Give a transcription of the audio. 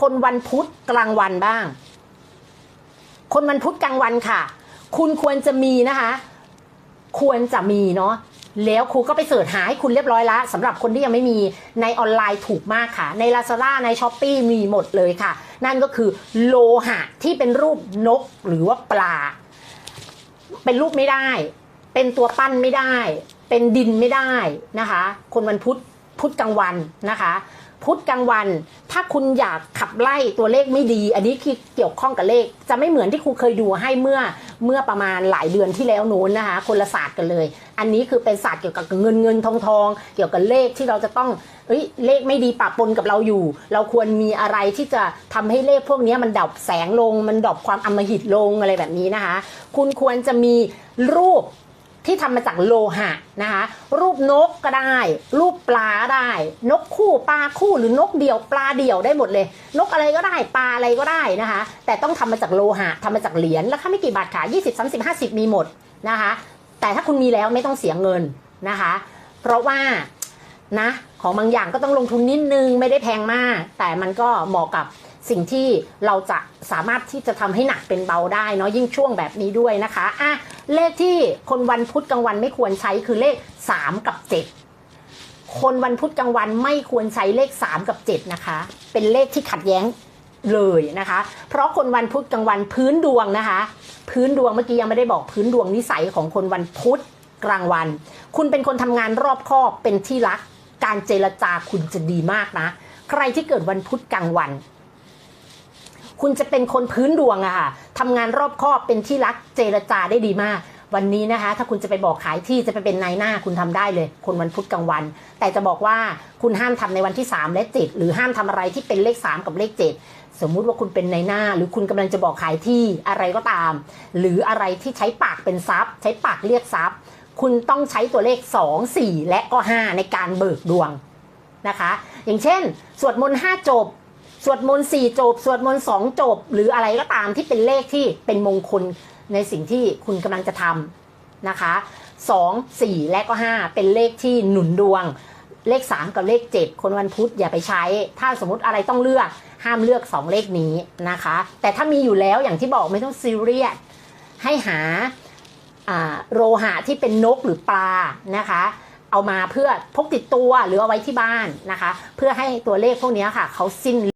คนวันพุธกลางวันบ้าง คนวันพุธกลางวันค่ะ คุณควรจะมีนะคะ ควรจะมีเนาะแล้วครูก็ไปเสิร์ชหาให้คุณเรียบร้อยละสำหรับคนที่ยังไม่มีในออนไลน์ถูกมากค่ะ ใน Lazada ใน s h อ p e e มีหมดเลยค่ะ นั่นก็คือโลหะที่เป็นรูปนกหรือว่าปลา เป็นรูปไม่ได้ เป็นตัวปั้นไม่ได้ เป็นดินไม่ได้นะคะ คนวันพุธพุธกลางวันนะคะ พุธกลางวัน ถ้าคุณอยากขับไล่ตัวเลขไม่ดี อันนี้คือเกี่ยวข้องกับเลข จะไม่เหมือนที่ครูเคยดูให้เมื่อเมื่อประมาณหลายเดือนที่แล้วนู้นนะคะ คนละศาสตร์กันเลย อันนี้คือเป็นศาสตร์เกี่ยวกับเงินเงินทองทอง เกี่ยวกับเลขที่เราจะต้องเอ้ยเลขไม่ดีปะปนกับเราอยู่ เราควรมีอะไรที่จะทำให้เลขพวกนี้มันดับแสงลง มันดับความอำมหิตลงอะไรแบบนี้นะคะ คุณควรจะมีรูป ที่ทำมาจากโลหะนะคะ รูปนกก็ได้ รูปปลาได้ นกคู่ปลาคู่หรือนกเดี่ยวปลาเดี่ยวได้หมดเลย นกอะไรก็ได้ปลาอะไรก็ได้นะคะ แต่ต้องทำมาจากโลหะทำมาจากเหรียญราคาไม่กี่บาทค่ะ20 30 50 มีหมดนะคะ แต่ถ้าคุณมีแล้วไม่ต้องเสียเงินนะคะ เพราะว่านะของบางอย่างก็ต้องลงทุนนิดนึงไม่ได้แพงมาก แต่มันก็เหมาะกับ สิ่งที่เราจะสามารถที่จะทำให้หนักเป็นเบาได้เนาะยิ่งช่วงแบบนี้ด้วยนะคะอะเลขที่คนวันพุธกลางวันไม่ควรใช้คือเลข 3 กับ 7 คนวันพุธกลางวันไม่ควรใช้เลข 3 กับ 7 นะคะ เป็นเลขที่ขัดแย้งเลยนะคะ เพราะคนวันพุธกลางวันพื้นดวงนะคะ พื้นดวงเมื่อกี้ยังไม่ได้บอกพื้นดวงนิสัยของคนวันพุธกลางวัน คุณเป็นคนทำงานรอบคอบเป็นที่รัก การเจรจาคุณจะดีมากนะ ใครที่เกิดวันพุธกลางวัน คุณจะเป็นคนพื้นดวงอะค่ะทำงานรอบคอบเป็นที่รักเจรจาได้ดีมาก วันนี้นะคะ ถ้าคุณจะไปบอกขายที่จะไปเป็นนายหน้าคุณทำได้เลย คนวันพุธกลางวัน แต่จะบอกว่าคุณห้ามทำในวันที่ 3 และ 7 หรือห้ามทำอะไรที่เป็นเลข 3 กับเลข 7 สมมุติว่าคุณเป็นนายหน้า หรือคุณกำลังจะบอกขายที่อะไรก็ตาม หรืออะไรที่ใช้ปากเป็นทรัพย์ ใช้ปากเรียกทรัพย์ คุณต้องใช้ตัวเลข 2 4 และก็ 5 ในการเบิกดวงนะคะ อย่างเช่น สวดมนต์5จบ สวดมนต์สี่จบ สวดมนต์สองจบ หรืออะไรก็ตามที่เป็นเลขที่เป็นมงคลในสิ่งที่คุณกำลังจะทำนะคะสองสี่และก็ห้าเป็นเลขที่หนุนดวง เลขสามกับเลขเจ็ดคนวันพุธอย่าไปใช้ ถ้าสมมติอะไรต้องเลือกห้ามเลือกสองเลขนี้นะคะ แต่ถ้ามีอยู่แล้วอย่างที่บอกไม่ต้องซีเรียสให้หาอ่าโลหะที่เป็นนกหรือปลานะคะ เอามาเพื่อพกติดตัวหรือเอาไว้ที่บ้านนะคะ เพื่อให้ตัวเลขพวกนี้ค่ะเขาสิ้น